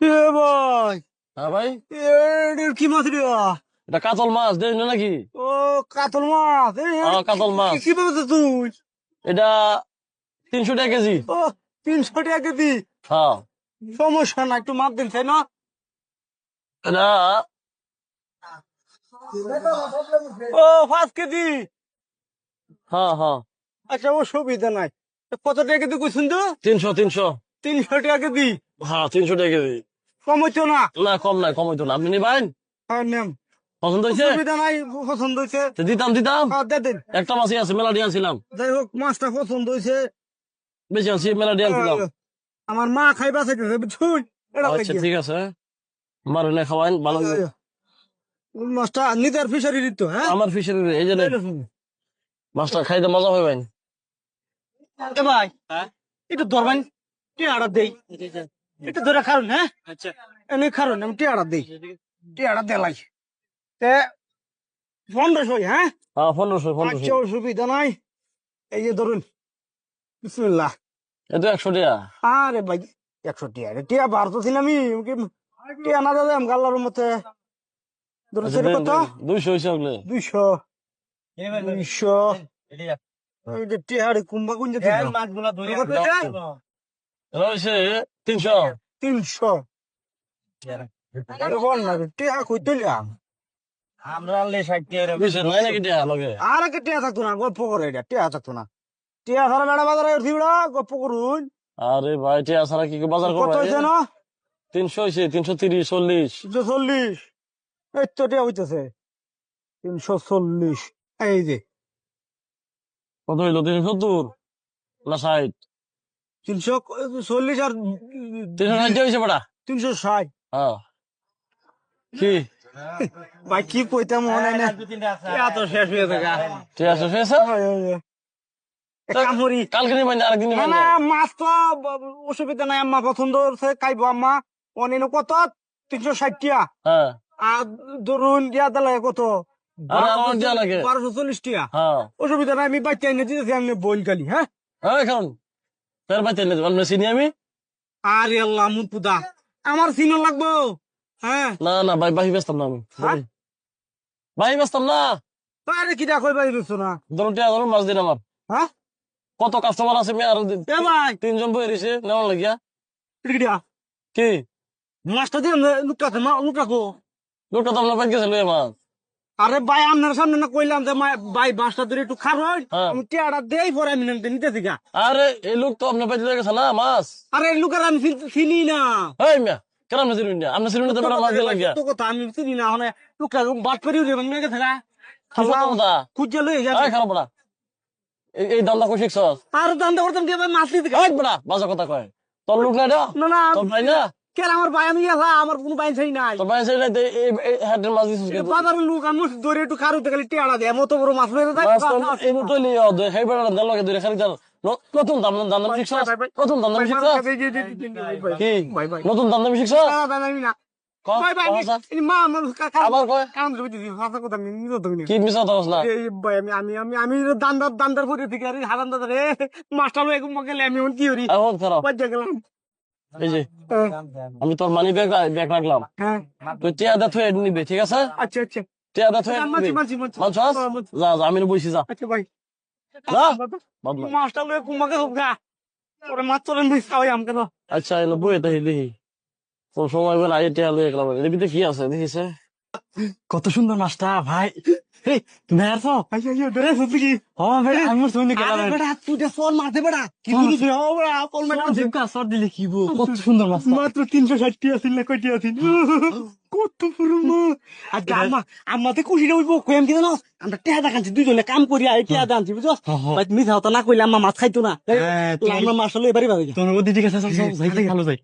এ ভাই। হ্যাঁ ভাই? কি মাছ রে? এটা কাতল মাছ না নাকি? ও কাতল মাছ। হ্যাঁ, কাতল মাছ। কি- তুই? এটা তিনশো টাকা কেজি। ও তিনশো টাকা কেজি? হ্যাঁ। সমস্যা না একটু মাপ দিন তাই না? এটা ও পাঁচ কেজি? হ্যাঁ হ্যাঁ। আচ্ছা ও সুবিধা নাই। কত টাকা কেজি কইছেন তো? তিনশো তিনশো। তিনশো টাকা কেজি? হ্যাঁ তিনশো টাকা কেজি। কম হইতো না। না কম নাই কম হইতো না। আপনি নিবেন? হ্যাঁ নেম। পছন্দ হয়েছে? সুবিধা নাই পছন্দ হয়েছে। দিতাম দিতাম? হ্যাঁ একটা মাছই আছে মেলা দিয়ে আনছিলাম। যাই হোক মাছটা পছন্দ হয়েছে। বেশি আনছি মেলা দিয়ে আনছিলাম আমার মা এটা আচ্ছা ঠিক আছে। মার এনে খাওয়াইন ভালো মাছটা নিজের ফিশারি দিত হ্যাঁ? আমার ফিশের এই যে মাছটা খাইতে মজা হইবেন ভাই। একটু ধরবেন। টিয়াড়া দেই। একটু ধরে খারুন হ্যাঁ? আচ্ছা। এনে খারুন আমি টিয়াড়া দেই। টিয়াড়া দেলাই তে পনেরোশো হ্যাঁ? হ্যাঁ পনেরোশো আচ্ছা পনেরোশো অসুবিধা নাই। এই যে ধরুন বিসমিল্লাহ। এটা একশো টাকা আরে ভাই একশো টিয়া। রে টিয়া বার তো ছিলাম আমি টিয়া না দাদা আমি গাল্লার মতে ধরুন আচ্ছা, সেটা কত? দুইশো হয়েছে ওগুলো। দুইশো। দুইশো। এই যে টিয়াড়ি কুম্বা কুঞ্জে কত এটা? তিনশো। তিনশো। আরে বল না রে, টিয়া? টিয়া থাকতো না গল্প করে এটা টিয়া থাকতো না। টিয়া সারা বেড়া বাজারে উঠি করুন। আরে ভাই টাকা ছাড়া কি বাজার কত করব হয়েছে না? তিনশো হয়েছে তিনশো তিরিশ চল্লিশ। তিনশো চল্লিশ। এই তো টিয়া হইতেছে। তিনশো চল্লিশ এই যে। কত হইল? তিনশো সত্তর না ষাট? তিনশো চল্লিশ আর তিনশো ষাট হয়েছে বেটা তিনশো ষাট। কি? ভাই কি কইতাম মনে নেই। টিয়া তো শেষ হয়ে থাকা ঠিক আছে শেষ মাছ তো অসুবিধা নাই আম্মা পছন্দ হচ্ছে খাইবো আম্মা। অনেক কত? তিনশো ষাট টিয়া। হ্যাঁ। আর ধরুন ইয়া দিলে কত? আরে লাগে। বারোশো চল্লিশ টিয়া। হ্যাঁ। অসুবিধা নাই আমি বাচ্চা এনে দিতেছি আমি বইল কালি হ্যাঁ? হ্যাঁ ফের বাইতে নিয়ে যাবেন চিনি আমি? আরে আল্লাহ মুর পুদা আমার লাগবো। হ্যাঁ। না না ভাই বাহি ব্যস্তাম না আমি। হ্যাঁ? বাহি। ব্যস্তাম না? আরে কি দেখো ভাই বুঝছ না? ধরুন টিয়া ধরুন মাছ দিন আমার। হ্যাঁ? কত কাস্টমার আছে আমি আরও ভাই। তিনজন বই রয়েছে নেওয়ার লাগিয়া। কি মাছটা দিয়ে লুকাতে লুকাকো তো আপনার গেছে মাছ। আরে ভাই আপনার সামনে না কইলাম যে ভাই মাছটা ধরে একটু খার হয় হ্যাঁ। আমি টিয়াটা দেই পরে আমি নিতে গা। আরে এই লোক তো আপনার পাইতে গেছে না মাছ। আরে লুকার আমি চিন- না। এই মিয়া কেন আপনি চিনুন না? আপনি চিনুন তো বেটা মাছ লাগিয়া। তো কথা আমি চিনি না হনে লুকা বাট পেরিয়ে দেবেন মেয়ে থাকা কি কথা? খুঁজে লই যা এই বড়া এই এই দান্দা কই শিখছ আর দান্দা করতাম কি ভাই মাছ নিতে এই বড়া বাজা কথা কয়। তোর লোক না? না না। তোর ভাই না? আমার আমি আমার কোনো নাই। নাই এই মাছ দিছিস বাজারের লোক আমি একটু খালি দেয় মতো বড় মাছ লইতে এই মতো লিও দে হেই বেড়া দাল লাগে দূরে খালি নতুন দাম দাম দাম শিখছ নতুন দাম দাম শিখছ কি? নতুন দাম দাম শিখছ না না। দান্দার দান্দার পরে থেকে হারান দাদা রে মাস্টার লোক মগেলে আমি কি করি? গেলাম। এই যে আমি তোর মানি ব্যাগ ব্যাগ রাখলাম। হ্যাঁ। তুই টিয়া দা থুয়ে নিবে ঠিক আছে? আচ্ছা আচ্ছা। টিয়া দা থুয়ে নিবে। মানছি মানছস হ্যাঁ। যা যা আমি বইছি যা। আচ্ছা ভাই যা। বদলা মাস্টার লোক কুমাকে ওরে মাছ তোরে মিস খাওয়াই আমাকে তো আচ্ছা এলো বই এটা দেখি। কোন সময় বলে আই টিয়া লয়ে গেলাম। এর ভিতরে কি আছে দেখিছে? কত সুন্দর মাছটা ভাই। আচ্ছা আচ্ছা আমি কত সুন্দর মাছ মাত্র তিনশো ষাটটি আছিল না কয়টি আছিল? কত পুরো খুশিটা উঠবো কি জানো আমরা টেহা দেখাচ্ছি দুজনে কাম করি আর টেহা দানছি বুঝছ তুমি তো না কইলে আম্মা মাছ খাইতো না। হ্যাঁ, আমরা মাছ হলো এবারই ভাবি। তোমার ভালো যাই।